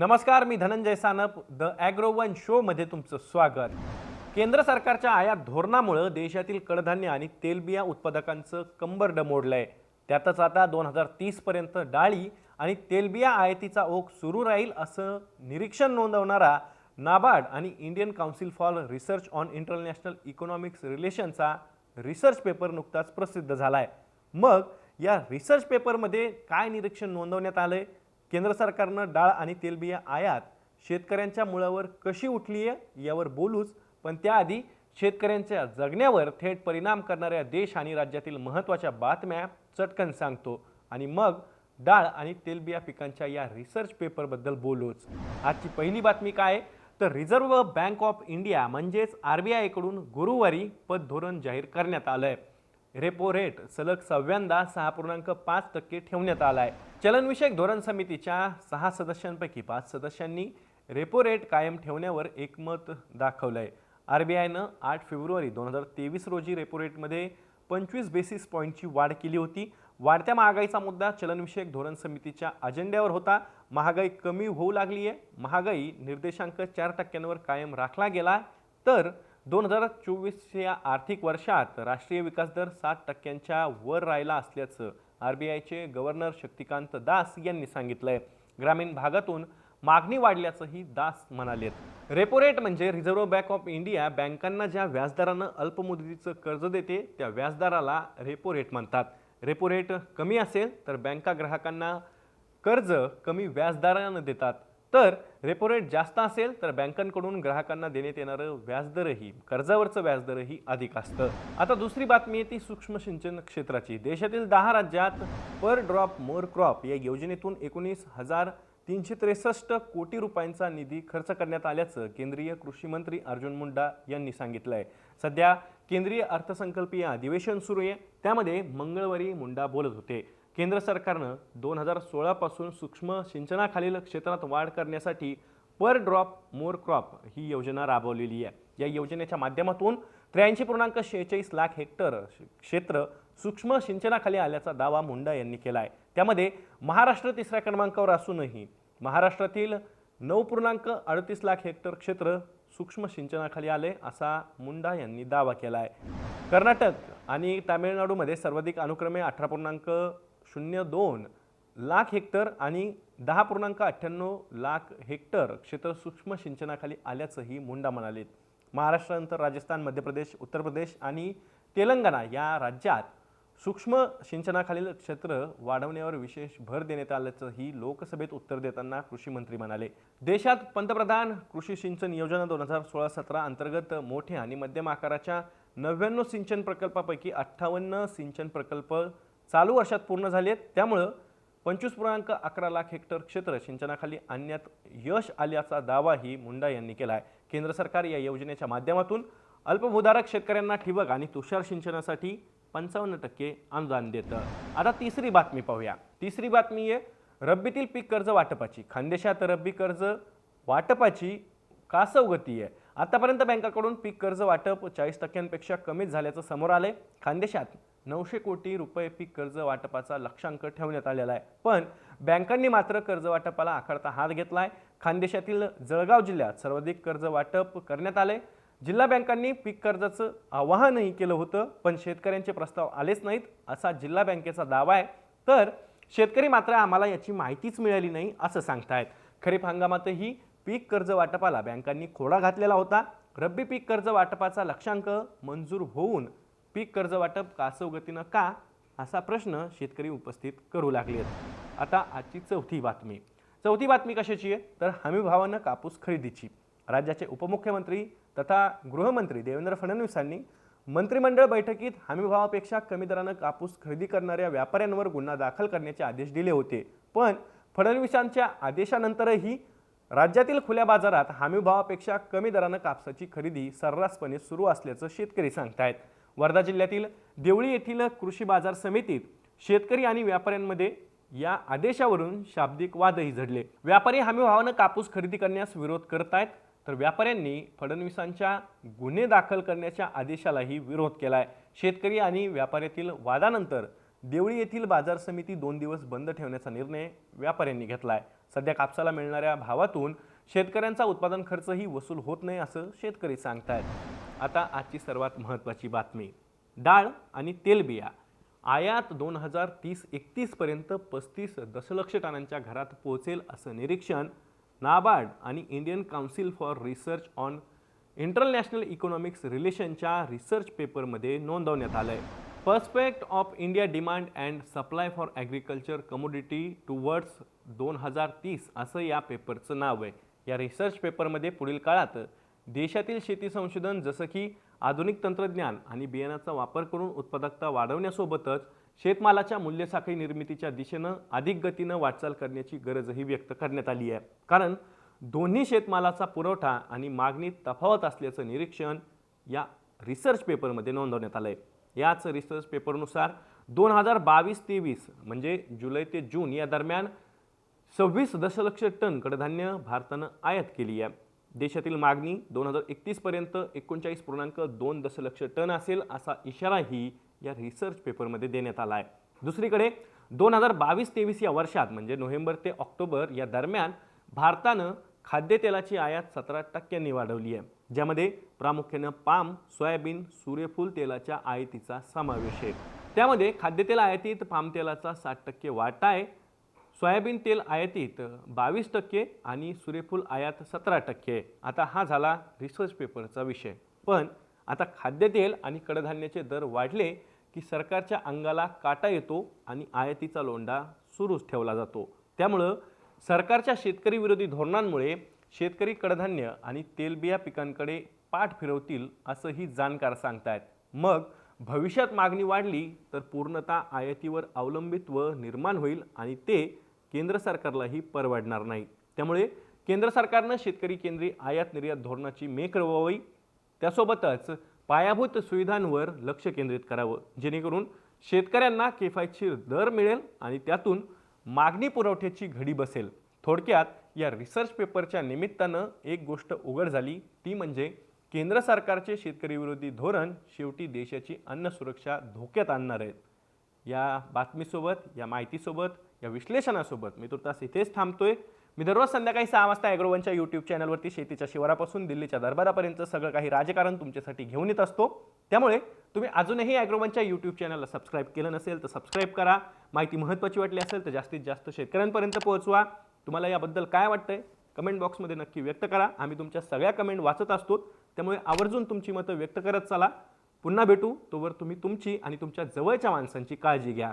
नमस्कार मी Dhananjay Sanap the Agro One शोमध्ये तुमचं स्वागत. केंद्र सरकारच्या आयात धोरणामुळं देशातील कडधान्य आणि तेलबिया उत्पादकांचं कंबरड आहे त्यातच आता दोन हजार तीसपर्यंत डाळी आणि तेलबिया आयातीचा ओघ सुरू राहील असं निरीक्षण नोंदवणारा नाबार्ड आणि Indian Council for Research on International Economics रिलेशनचा research paper नुकताच प्रसिद्ध झाला आहे मग या रिसर्च पेपरमध्ये काय निरीक्षण नोंदवण्यात आलं आहे केंद्र सरकारनं डाळ आणि तेलबिया आयात शेतकऱ्यांच्या मुळावर कशी उठली आहे यावर बोलूच पण त्याआधी शेतकऱ्यांच्या जगण्यावर थेट परिणाम करणाऱ्या देश आणि राज्यातील महत्त्वाच्या बातम्या चटकन सांगतो. आणि मग डाळ आणि तेलबिया पिकांच्या या रिसर्च पेपरबद्दल बोलूच. आजची पहिली बातमी काय? आहे? तर रिझर्व्ह बँक ऑफ इंडिया म्हणजेच आर बी आयकडून गुरुवारी पतधोरण जाहीर करण्यात आलं आहे रेपो रेट सलग सहाव्यांदा सहा पूर्णांक पाच टक्के ठेवण्यात आला आहे चलनविषयक धोरण समितीच्या सहा सदस्यांपैकी पाच सदस्यांनी रेपो रेट कायम ठेवण्यावर एकमत दाखवलं आहे आर बी आयनं आठ फेब्रुवारी दोन हजार तेवीस रोजी रेपो रेटमध्ये पंचवीस बेसिस पॉईंटची वाढ केली होती. वाढत्या महागाईचा मुद्दा चलनविषयक धोरण समितीच्या अजेंड्यावर होता. महागाई कमी होऊ लागली आहे महागाई निर्देशांक चार टक्क्यांवर कायम राखला गेला. तर दोन हजार चोवीसच्या आर्थिक वर्षात राष्ट्रीय विकास दर सात टक्क्यांच्या वर राहिला असल्याचं आर बी आयचे गव्हर्नर शक्तिकांत दास यांनी सांगितलंय. ग्रामीण भागातून मागणी वाढल्याचंही दास म्हणालेत. रेपो रेट म्हणजे रिझर्व्ह बँक ऑफ इंडिया बँकांना ज्या व्याजदरानं अल्पमुदतीचं कर्ज देते त्या व्याजदराला रेपो रेट म्हणतात. रेपो रेट कमी असेल तर बँका ग्राहकांना कर्ज कमी व्याजदरानं देतात. तर रेपो रेट जास्त असेल तर बँकांकडून ग्राहकांना देण्यात येणारं व्याजदरही कर्जावरचं व्याजदरही अधिक असतं. आता दुसरी बातमी आहे ती सूक्ष्म सिंचन क्षेत्राची. देशातील दहा राज्यात पर ड्रॉप मोर क्रॉप या योजनेतून एकोणीस हजार तीनशे त्रेसष्ट कोटी रुपयांचा निधी खर्च करण्यात आल्याचं केंद्रीय कृषी मंत्री अर्जुन मुंडा यांनी सांगितलं आहे सध्या केंद्रीय अर्थसंकल्पीय अधिवेशन सुरू आहे. त्यामध्ये मंगळवारी मुंडा बोलत होते. केंद्र सरकारनं दोन हजार सोळापासून सूक्ष्म सिंचनाखालील क्षेत्रात वाढ करण्यासाठी पर ड्रॉप मोर क्रॉप ही योजना राबवलेली आहे. या योजनेच्या माध्यमातून त्र्याऐंशी पूर्णांक शेहेचाळीस लाख हेक्टर क्षेत्र सूक्ष्म सिंचनाखाली आल्याचा दावा मुंडा यांनी केला आहे त्यामध्ये महाराष्ट्र तिसऱ्या क्रमांकावर असूनही महाराष्ट्रातील नऊ पूर्णांक अडतीस लाख हेक्टर क्षेत्र सूक्ष्म सिंचनाखाली आले असा मुंडा यांनी दावा केला आहे कर्नाटक आणि तामिळनाडूमध्ये सर्वाधिक अनुक्रमे अठरा पूर्णांक शून्य दोन लाख हेक्टर आणि दहा पूर्णांक अठ्ठ्याण्णव लाख हेक्टर क्षेत्र सूक्ष्म सिंचनाखाली आल्याचंही मुंडा म्हणाले. महाराष्ट्रानंतर राजस्थान मध्य प्रदेश उत्तर प्रदेश आणि तेलंगणा या राज्यात सूक्ष्म सिंचनाखालील क्षेत्र वाढवण्यावर विशेष भर देण्यात आल्याचंही लोकसभेत उत्तर देताना कृषी मंत्री म्हणाले. देशात पंतप्रधान कृषी सिंचन योजना दोन हजार सोळा सतरा अंतर्गत मोठ्या आणि मध्यम आकाराच्या नव्याण्णव सिंचन प्रकल्पापैकी अठ्ठावन्न सिंचन प्रकल्प चालू वर्षात पूर्ण झाले आहेत. त्यामुळं पंचवीस पूर्णांक अकरा लाख हेक्टर क्षेत्र सिंचनाखाली आणण्यात यश आल्याचा दावाही मुंडा यांनी केला आहे. केंद्र सरकार या योजनेच्या माध्यमातून अल्पभूधारक शेतकऱ्यांना ठिबक आणि तुषार सिंचनासाठी पंचावन्न टक्के अनुदान देतं. आता तिसरी बातमी पाहूया. तिसरी बातमी आहे रब्बीतील पीक कर्ज वाटपाची. खानदेशात रब्बी कर्ज वाटपाची का सवगती आहे. आतापर्यंत बँकाकडून पीक कर्ज वाटप चाळीस टक्क्यांपेक्षा कमीच झाल्याचं समोर आलंय. खानदेशात नऊशे कोटी रुपये पीक कर्ज वाटपाचा लक्षांक ठेवण्यात आलेला आहे. पण बँकांनी मात्र कर्ज वाटपाला आखडता हात घेतला आहे खानदेशातील जळगाव जिल्ह्यात सर्वाधिक कर्ज वाटप करण्यात आले जिल्हा बँकांनी पीक कर्जाचं आवाहनही केलं होतं पण शेतकऱ्यांचे प्रस्ताव आलेच नाहीत असा जिल्हा बँकेचा दावा आहे. तर शेतकरी मात्र आम्हाला याची माहितीच मिळाली नाही असं सांगतायत. खरीप हंगामातही पीक कर्ज वाटपाला बँकांनी खोडा घातलेला होता. रब्बी पीक कर्ज वाटपाचा लक्षांक मंजूर होऊन पीक कर्ज वाटप कासवगतीनं का असा प्रश्न शेतकरी उपस्थित करू लागले आहेत आता आजची चौथी बातमी. चौथी बातमी कशाची आहे? तर हमीभावानं कापूस खरेदीची. राज्याचे उपमुख्यमंत्री तथा गृहमंत्री देवेंद्र फडणवीसांनी मंत्रिमंडळ बैठकीत हमीभावापेक्षा कमी दरानं कापूस खरेदी करणाऱ्या व्यापाऱ्यांवर गुन्हा दाखल करण्याचे आदेश दिले होते. पण फडणवीसांच्या आदेशानंतरही राज्यातील खुल्या बाजारात हमीभावापेक्षा कमी दरानं कापसाची खरेदी सर्रासपणे सुरू असल्याचं शेतकरी सांगतायत. वर्धा जिल्ह्यातील देवळी येथील कृषी बाजार समितीत शेतकरी आणि व्यापाऱ्यांमध्ये या आदेशावरून शाब्दिक वादही झडले. व्यापारी हमीभावानं कापूस खरेदी करण्यास विरोध करतायत तर व्यापाऱ्यांनी फडणवीसांच्या गुन्हे दाखल करण्याच्या आदेशालाही विरोध केलाय. शेतकरी आणि व्यापाऱ्यातील वादानंतर देवळी येथील बाजार समिती दोन दिवस बंद ठेवण्याचा निर्णय व्यापाऱ्यांनी घेतलाय. सध्या कापसाला मिळणाऱ्या भावातून शेतकऱ्यांचा उत्पादन खर्चही वसूल होत नाही असं शेतकरी सांगतायत. आता आजची सर्वात महत्त्वाची बातमी. डाळ आणि तेलबिया आयात दोन हजार तीस एकतीसपर्यंत पस्तीस दशलक्ष टनांच्या घरात पोहोचेल असं निरीक्षण नाबार्ड आणि Indian Council for Research on International Economics रिलेशनच्या research पेपरमध्ये नोंदवण्यात आलं आहे prospect of India demand and supply for agriculture commodity towards दोन हजार तीस असं या पेपरचं नाव आहे. या रिसर्च पेपरमध्ये पुढील काळात देशातील शेती संशोधन जसं की आधुनिक तंत्रज्ञान आणि बियाणाचा वापर करून उत्पादकता वाढवण्यासोबतच शेतमालाच्या मूल्यसाखळी निर्मितीच्या दिशेनं अधिक गतीनं वाटचाल करण्याची गरजही व्यक्त करण्यात आली आहे. कारण दोन्ही शेतमालाचा पुरवठा आणि मागणीत तफावत असल्याचं निरीक्षण या रिसर्च पेपरमध्ये नोंदवण्यात आलं आहे याच रिसर्च पेपरनुसार दोन हजार बावीस तेवीस म्हणजे जुलै ते जून या दरम्यान सव्वीस दशलक्ष टन कडधान्य भारतानं आयात केली आहे. देशातील मागणी दोन हजार एकतीसपर्यंत एकोणचाळीस पूर्णांक दोन दशलक्ष टन असेल असा इशाराही या रिसर्च पेपरमध्ये देण्यात आला आहे दुसरीकडे दोन हजार बावीस तेवीस या वर्षात म्हणजे नोव्हेंबर ते ऑक्टोबर या दरम्यान भारतानं खाद्यतेलाची आयात सतरा टक्क्यांनी वाढवली आहे. ज्यामध्ये प्रामुख्यानं पाम सोयाबीन सूर्यफूल तेलाच्या आयातीचा समावेश आहे. त्यामध्ये खाद्यतेल आयातीत पाम तेलाचा साठ टक्के वाटा आहे. सोयाबीन तेल आयातीत बावीस टक्के आणि सूर्यफूल आयात सतरा टक्के. आता हा झाला रिसर्च पेपरचा विषय. पण आता खाद्यतेल आणि कडधान्याचे दर वाढले की सरकारच्या अंगाला काटा येतो आणि आयातीचा लोंढा सुरूच ठेवला जातो. त्यामुळं सरकारच्या शेतकरी विरोधी धोरणांमुळे शेतकरी कडधान्य आणि तेलबिया पिकांकडे पाठ फिरवतील असंही जाणकार सांगतायत. मग भविष्यात मागणी वाढली तर पूर्णतः आयातीवर अवलंबित्व निर्माण होईल आणि ते केंद्र सरकारलाही परवडणार नाही. त्यामुळे केंद्र सरकारनं शेतकरी केंद्रीय आयात निर्यात धोरणाची मेक रवावी. त्यासोबतच पायाभूत सुविधांवर लक्ष केंद्रित करावं. जेणेकरून शेतकऱ्यांना किफायतशीर दर मिळेल आणि त्यातून मागणी पुरवठ्याची घडी बसेल. थोडक्यात या रिसर्च पेपरच्या निमित्तानं एक गोष्ट उघड झाली. ती म्हणजे केंद्र सरकारचे शेतकरी विरोधी धोरण शेवटी देशाची अन्न सुरक्षा धोक्यात आणणार आहेत. या बातमीसोबत या माहितीसोबत या विश्लेषणासोबत मी तुर्तास इथेच थांबतोय. मी दररोज संध्याकाळी सहा वाजता ॲग्रोवनच्या यूट्यूब चॅनलवरती शेतीच्या शिवारापासून दिल्लीच्या दरबारापर्यंत सगळं काही राजकारण तुमच्यासाठी घेऊन येत असतो. त्यामुळे तुम्ही अजूनही ॲग्रोवनच्या यूट्यूब चॅनलला सबस्क्राईब केलं नसेल तर सबस्क्राईब करा. माहिती महत्त्वाची वाटली असेल तर जास्तीत जास्त शेतकऱ्यांपर्यंत पोहोचवा. तुम्हाला याबद्दल काय वाटतंय? कमेंट बॉक्समध्ये नक्की व्यक्त करा. आम्ही तुमच्या सगळ्या कमेंट वाचत असतो. त्यामुळे आवर्जून तुमची मतं व्यक्त करत चला. पुन्हा भेटू. तोवर तुम्ही तुमची आणि तुमच्या जवळच्या माणसांची काळजी घ्या.